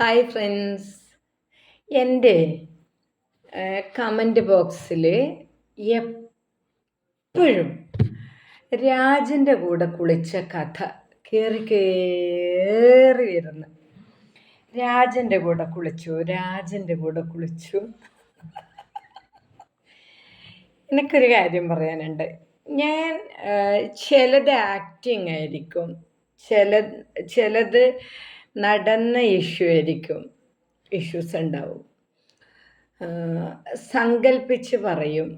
Hi friends എന്റെ comment ബോക്സിൽ എപ്പോഴും രാജന്റെ കൂടെ കുളിച്ച കഥ കയറി കയറി വരുന്നു. രാജന്റെ കൂടെ കുളിച്ചു രാജന്റെ കൂടെ കുളിച്ചു. എനിക്കൊരു കാര്യം പറയാനുണ്ട്. ഞാൻ ചിലത് ആക്ടിങ് ആയിരിക്കും. ചില ചിലത് നടന്ന ഇഷ്യൂ ആയിരിക്കും ഇഷ്യൂസ് ഉണ്ടാവും സങ്കല്പിച്ച് പറയും.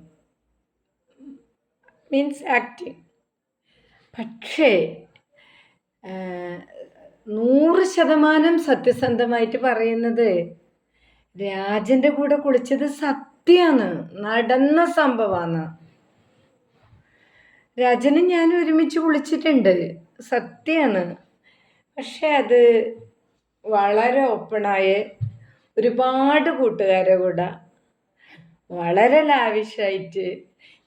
മീൻസ് ആക്ടിങ് പക്ഷേ നൂറ് ശതമാനം സത്യസന്ധമായിട്ട് പറയുന്നത് രാജന്റെ കൂടെ കുളിച്ചത് സത്യമാണ് നടന്ന സംഭവമാണ് രാജനും ഞാനും ഒരുമിച്ച് കുളിച്ചിട്ടുണ്ട്. സത്യമാണ് പക്ഷെ അത് വളരെ ഓപ്പണായ ഒരുപാട് കൂട്ടുകാരെ കൂടെ വളരെ ലാവിഷായിട്ട്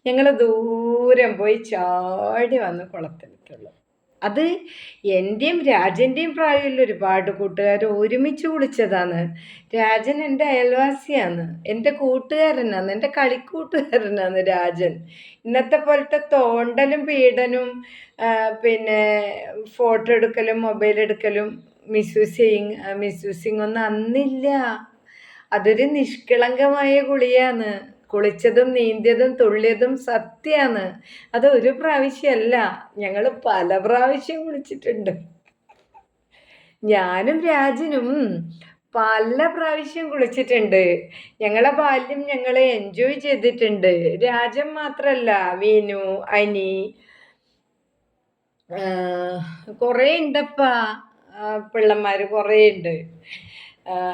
ഞങ്ങൾ ദൂരം പോയി ചാടി വന്ന് കുളത്തിലിട്ടുള്ളൂ. അത് എന്റെയും രാജന്റെയും പ്രായമുള്ള ഒരുപാട് കൂട്ടുകാർ ഒരുമിച്ച് കുളിച്ചതാണ്. രാജൻ എന്റെ അയൽവാസിയാണ്. എന്റെ കൂട്ടുകാരനാണ്. എന്റെ കളിക്കൂട്ടുകാരനാണ് രാജൻ. ഇന്നത്തെ പോലത്തെ തോണ്ടലും പീഡനും പിന്നെ ഫോട്ടോ എടുക്കലും മൊബൈൽ എടുക്കലും മിസ്യൂസിങ് മിസ്യൂസിങ് ഒന്നും അന്നില്ല. അതൊരു നിഷ്കളങ്കമായ കുളിയാണ് കുളിച്ചതും നീന്തിയതും തുള്ളിയതും സത്യമാണ് അത് ഒരു പ്രാവശ്യമല്ല. ഞങ്ങൾ പല പ്രാവശ്യം കുളിച്ചിട്ടുണ്ട്. ഞാനും രാജനും പല പ്രാവശ്യം കുളിച്ചിട്ടുണ്ട്. ഞങ്ങളെ ബാല്യം ഞങ്ങൾ എൻജോയ് ചെയ്തിട്ടുണ്ട്. രാജൻ മാത്രല്ല വിനു അനി കുറേ ഉണ്ടപ്പാ പിള്ളന്മാർ കുറേ ഉണ്ട്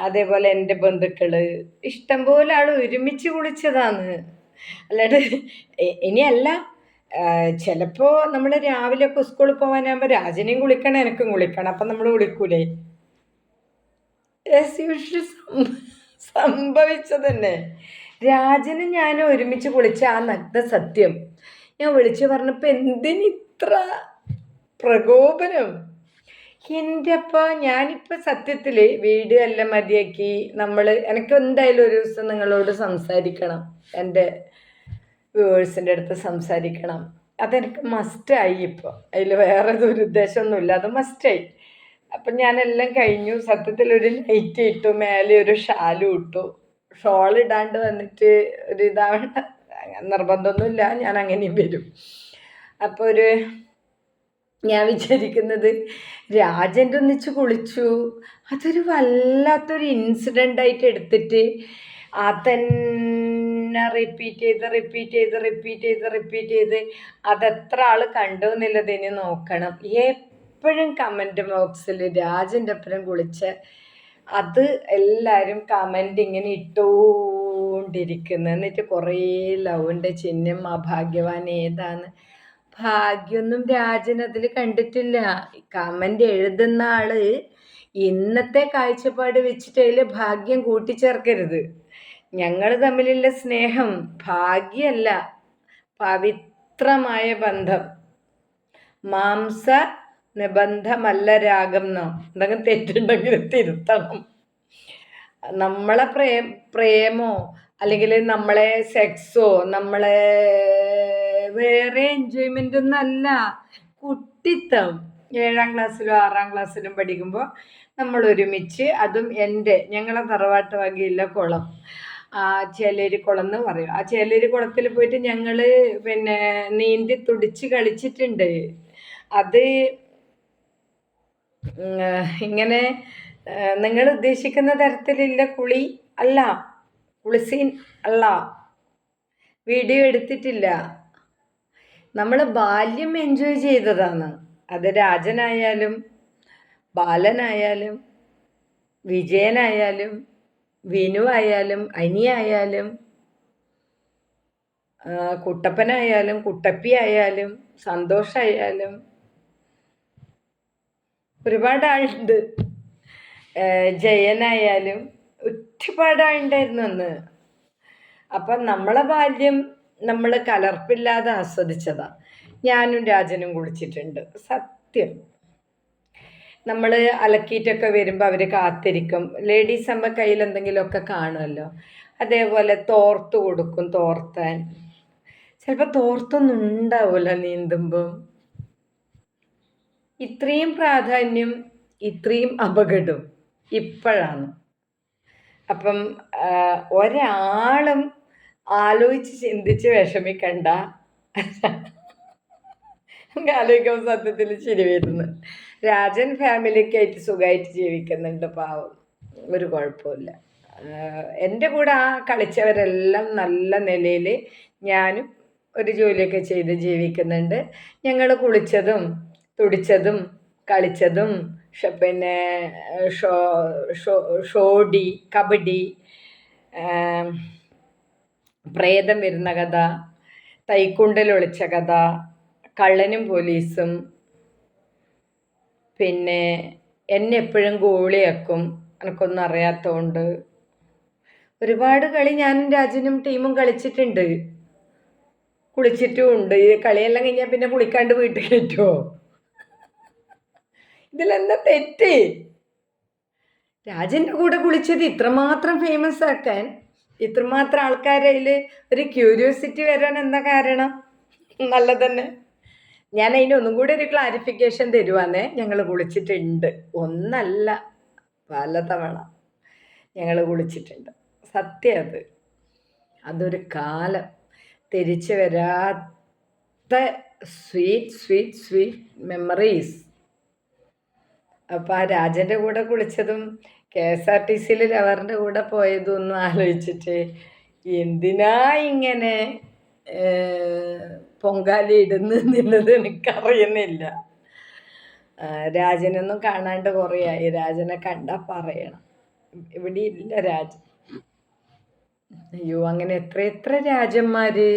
അതേപോലെ എന്റെ ബന്ധുക്കൾ ഇഷ്ടംപോലെ ആൾ ഒരുമിച്ച് കുളിച്ചതാണ്. അല്ലാണ്ട് ഇനിയല്ല ചിലപ്പോൾ നമ്മൾ രാവിലെ ഒക്കെ സ്കൂളിൽ പോകാനാകുമ്പോൾ രാജനെയും കുളിക്കണം എനിക്കും കുളിക്കണം. അപ്പം നമ്മൾ കുളിക്കൂലേ? As യൂഷ്വൽ സംഭവിച്ചത് തന്നെ. രാജനും ഞാനും ഒരുമിച്ച് കുളിച്ച ആ നഗ്ന സത്യം. ഞാൻ വിളിച്ചു പറഞ്ഞപ്പോൾ എന്തിന് ഇത്ര പ്രകോപനം? അപ്പ ഞാനിപ്പോൾ സത്യത്തിൽ വീഡിയോ എല്ലാം മതിയാക്കി. നമ്മൾ എനിക്ക് എന്തായാലും ഒരു ദിവസം നിങ്ങളോട് സംസാരിക്കണം. എന്റെ വ്യൂവേഴ്സിന്റെ അടുത്ത് സംസാരിക്കണം. അതെനിക്ക് മസ്റ്റായി ഇപ്പോൾ അതിൽ വേറെ ഒരു ഉദ്ദേശമൊന്നുമില്ല അത് മസ്റ്റായി അപ്പം ഞാനെല്ലാം കഴിഞ്ഞു. സത്യത്തിൽ ഒരു നൈറ്റ് ഇട്ടു. മേലെ ഒരു ഷാലും ഇട്ടു. ഷോൾ ഇടാണ്ട് വന്നിട്ട് ഒരു ഇതാവണ നിർബന്ധമൊന്നുമില്ല. ഞാൻ അങ്ങനെയും വരും. അപ്പോൾ ഒരു ഞാൻ വിചാരിക്കുന്നത് രാജന്റെ ഒന്നിച്ച് കുളിച്ചു. അതൊരു വല്ലാത്തൊരു ഇൻസിഡന്റ് ആയിട്ട് എടുത്തിട്ട് ആ തന്നെ റിപ്പീറ്റ് ചെയ്ത് റിപ്പീറ്റ് ചെയ്ത് റിപ്പീറ്റ് ചെയ്ത് റിപ്പീറ്റ് ചെയ്ത് അതെത്ര ആൾ കണ്ടു എന്നുള്ളത് ഇനി നോക്കണം. എപ്പോഴും കമന്റ് ബോക്സിൽ രാജന്റെ അപ്പുറം കുളിച്ച അത് എല്ലാവരും കമന്റ് ഇങ്ങനെ ഇട്ടുകൊണ്ടിരിക്കുന്നു എന്നിട്ട് കുറേ ലവിന്റെ ചിഹ്നം ആ ഭാഗ്യവാൻ ഏതാണ്? ഭാഗ്യമൊന്നും രാജൻ അതിൽ കണ്ടിട്ടില്ല. കമന്റ് എഴുതുന്ന ആൾ ഇന്നത്തെ കാഴ്ചപ്പാട് വെച്ചിട്ട് അതിൽ ഭാഗ്യം കൂട്ടിച്ചേർക്കരുത്. ഞങ്ങൾ തമ്മിലുള്ള സ്നേഹം ഭാഗ്യമല്ല പവിത്രമായ ബന്ധം. മാംസ നിബന്ധമല്ല രാഗം എന്നോ എന്തെങ്കിലും തെറ്റുണ്ടെങ്കിൽ തിരുത്തണം. നമ്മളെ പ്രേ പ്രേമോ അല്ലെങ്കിൽ നമ്മളെ സെക്സോ നമ്മളെ വേറെ എൻജോയ്മെന്റ് ഒന്നും അല്ല. കുട്ടിത്തം. ഏഴാം ക്ലാസ്സിലും ആറാം ക്ലാസ്സിലും പഠിക്കുമ്പോൾ നമ്മൾ ഒരുമിച്ച് അതും എന്റെ ഞങ്ങളെ തറവാട്ട് വകയില്ല കുളം. ആ ചേലേരി കുളം എന്ന് പറയും. ആ ചേലേരി കുളത്തിൽ പോയിട്ട് ഞങ്ങൾ പിന്നെ നീന്തി തുടിച്ച് കളിച്ചിട്ടുണ്ട്. അത് ഇങ്ങനെ നിങ്ങൾ ഉദ്ദേശിക്കുന്ന തരത്തിലില്ല കുളി അല്ല. കുളിസീൻ അല്ല. വീഡിയോ എടുത്തിട്ടില്ല. നമ്മൾ ബാല്യം എൻജോയ് ചെയ്തതാണ്. അത് രാജനായാലും ബാലനായാലും വിജയനായാലും വിനു ആയാലും അനിയായാലും കുട്ടപ്പനായാലും കുട്ടപ്പി ആയാലും സന്തോഷായാലും ഒരുപാട് ആളുണ്ട് ജയനായാലും ഒരുപാട് ആളുണ്ടായിരുന്നു അന്ന്. അപ്പം നമ്മളെ ബാല്യം നമ്മൾ കലർപ്പില്ലാതെ ആസ്വദിച്ചതാ. ഞാനും രാജനും കുളിച്ചിട്ടുണ്ട്. സത്യം. നമ്മൾ അലക്കിയിട്ടൊക്കെ വരുമ്പോൾ അവർ കാത്തിരിക്കും. ലേഡീസ് ആകുമ്പോൾ കയ്യിൽ എന്തെങ്കിലുമൊക്കെ കാണുമല്ലോ. അതേപോലെ തോർത്ത് കൊടുക്കും തോർത്താൻ. ചിലപ്പോൾ തോർത്തൊന്നും ഉണ്ടാവില്ല നീന്തുമ്പോൾ ഇത്രയും പ്രാധാന്യം ഇത്രയും അപകടം ഇപ്പോഴാണ്. അപ്പം ഒരാളും ആലോചിച്ച് ചിന്തിച്ച് വിഷമിക്കണ്ട. നമുക്ക് ആലോചിക്കുമ്പോൾ സത്യത്തിൽ ചിരി വരുന്നു. രാജൻ ഫാമിലിക്കായിട്ട് സുഖമായിട്ട് ജീവിക്കുന്നുണ്ട് പാവം. ഒരു കുഴപ്പമില്ല എന്റെ കൂടെ ആ കളിച്ചവരെല്ലാം നല്ല നിലയിൽ ഞാനും ഒരു ജോലിയൊക്കെ ചെയ്ത് ജീവിക്കുന്നുണ്ട്. ഞങ്ങൾ കുളിച്ചതും തുടിച്ചതും കളിച്ചതും പിന്നെ ഷോ ഷോ ഷോഡി കബഡി പ്രേതം വരുന്ന കഥ തൈക്കുണ്ടൽ ഒളിച്ച കഥ കള്ളനും പോലീസും പിന്നെ എന്നെ എപ്പോഴും ഗോളിയാക്കും എനിക്കൊന്നും അറിയാത്തതുകൊണ്ട് ഒരുപാട് കളി ഞാനും രാജനും ടീമും കളിച്ചിട്ടുണ്ട്. കുളിച്ചിട്ടും ഉണ്ട് കളിയെല്ലാം കഴിഞ്ഞാൽ പിന്നെ കുളിക്കാണ്ട് വീട്ടിൽ കയറ്റുമോ ഇതിലെന്താ തെറ്റ്? രാജന്റെ കൂടെ കുളിച്ചത് ഇത്രമാത്രം ഫേമസ് ആക്കാൻ ഇത്രമാത്രം ആൾക്കാരതിൽ ഒരു ക്യൂരിയോസിറ്റി വരാൻ എന്താ കാരണം? നല്ല തന്നെ ഞാൻ അതിന് ഒന്നും കൂടി ഒരു ക്ലാരിഫിക്കേഷൻ തരുവാന്നേ. ഞങ്ങൾ കുളിച്ചിട്ടുണ്ട്. ഒന്നല്ല പലതവണ ഞങ്ങൾ കുളിച്ചിട്ടുണ്ട്. സത്യം അത്. അതൊരു കാലം. തിരിച്ചു വരാത്ത സ്വീറ്റ് സ്വീറ്റ് സ്വീറ്റ് മെമ്മറീസ് അപ്പോൾ ആ രാജന്റെ കൂടെ കുളിച്ചതും കെ എസ് ആർ ടി സിയിൽ ലവറിന്റെ കൂടെ പോയതൊന്നും ആലോചിച്ചിട്ട് എന്തിനാ ഇങ്ങനെ പൊങ്കാലി ഇടുന്നു എന്നുള്ളത് എനിക്കറിയുന്നില്ല. രാജനൊന്നും കാണാണ്ട് കുറേയായി രാജനെ കണ്ടാൽ പറയണം. ഇവിടെ ഇല്ല രാജൻ അയ്യോ അങ്ങനെ എത്ര എത്ര രാജന്മാര്?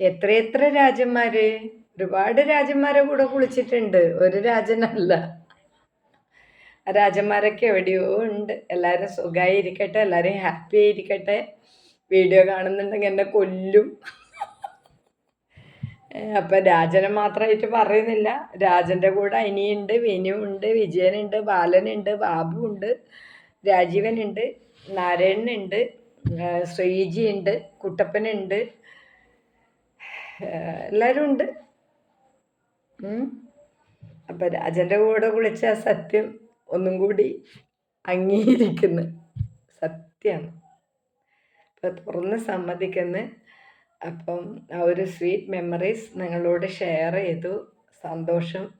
എത്ര എത്ര രാജന്മാര്? ഒരുപാട് രാജന്മാരെ കൂടെ കുളിച്ചിട്ടുണ്ട്. ഒരു രാജനല്ല. രാജന്മാരൊക്കെ എവിടെയോ ഉണ്ട്. എല്ലാവരും സുഖമായിരിക്കട്ടെ എല്ലാവരും ഹാപ്പി ആയിരിക്കട്ടെ. വീഡിയോ കാണുന്നുണ്ടെങ്കിൽ എന്നെ കൊല്ലും. അപ്പം രാജനെ മാത്രമായിട്ട് പറയുന്നില്ല. രാജന്റെ കൂടെ അനിയുണ്ട് വിനുണ്ട് വിജയനുണ്ട് ബാലനുണ്ട് ബാബു ഉണ്ട് രാജീവനുണ്ട് നാരായണനുണ്ട് ശ്രീജി ഉണ്ട് കുട്ടപ്പനുണ്ട് എല്ലാവരും ഉണ്ട്. അപ്പം രാജന്റെ കൂടെ കുളിച്ച സത്യം. ഒന്നും കൂടി അംഗീകരിക്കുന്നു സത്യമാണ് അപ്പം തുറന്ന് സമ്മതിക്കുന്നു അപ്പം ആ ഒരു സ്വീറ്റ് മെമ്മറീസ് നിങ്ങളോട് ഷെയർ ചെയ്തു. സന്തോഷം.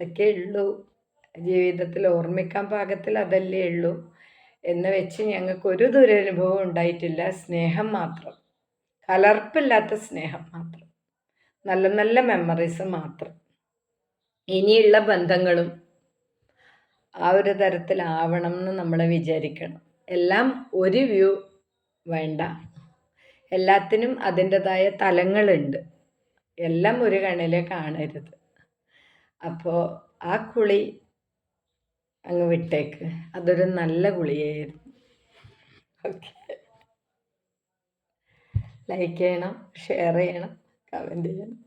ഇതൊക്കെ ഉള്ളൂ. ജീവിതത്തിൽ ഓർമ്മിക്കാൻ പാകത്തിൽ അതല്ലേ ഉള്ളൂ. എന്ന് വെച്ച് ഞങ്ങൾക്ക് ഒരു ദുരനുഭവം ഉണ്ടായിട്ടില്ല. സ്നേഹം മാത്രം. കലർപ്പില്ലാത്ത സ്നേഹം മാത്രം. നല്ല നല്ല മെമ്മറീസ് മാത്രം. ഇനിയുള്ള ബന്ധങ്ങളും ആ ഒരു തരത്തിലാവണം എന്ന് നമ്മൾ വിചാരിക്കണം. എല്ലാം ഒരു വ്യൂ വേണ്ട. എല്ലാത്തിനും അതിന്റെതായ തലങ്ങളുണ്ട്. എല്ലാം ഒരു കണ്ണിലെ കാണരുത്. അപ്പോൾ ആ കുളി അങ്ങ് വിട്ടേക്ക്. അതൊരു നല്ല കുളിയായിരുന്നു. ഓക്കെ. ലൈക്ക് ചെയ്യണം ഷെയർ ചെയ്യണം കമന്റ് ചെയ്യണം.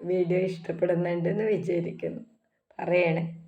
വീഡിയോ ഇഷ്ടപ്പെടുന്നുണ്ടെന്ന് വിചാരിക്കുന്നു. പറയണേ.